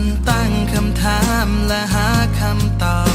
นตั้งคำถามและหาคำตอบ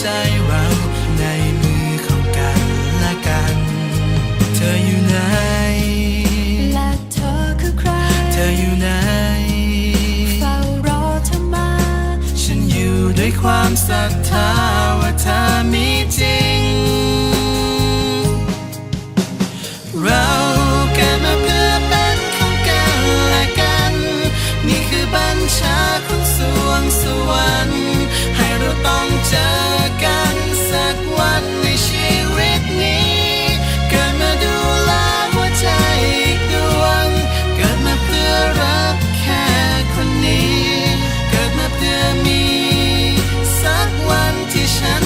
ใจเราในมือของกันและกัน เธออยู่ไหน และเธอคือใคร เธออยู่ไหนเฝ้ารอเธอมา ฉันอยู่ด้วยความศรัทธาว่าเธอมีจริง เราเกิดมาเพื่อเป็นของกันและกัน นี่คือบัญชาของสวงสวรรค์ให้เราต้อง condition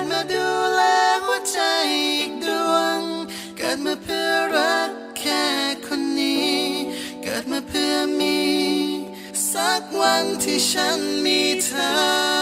ดมาดูแลหัวใจอีกดวง เกิดมาเพื่อรักแค่คนนี้ เกิดมาเพื่อมี สักวันที่ฉันมีเธอ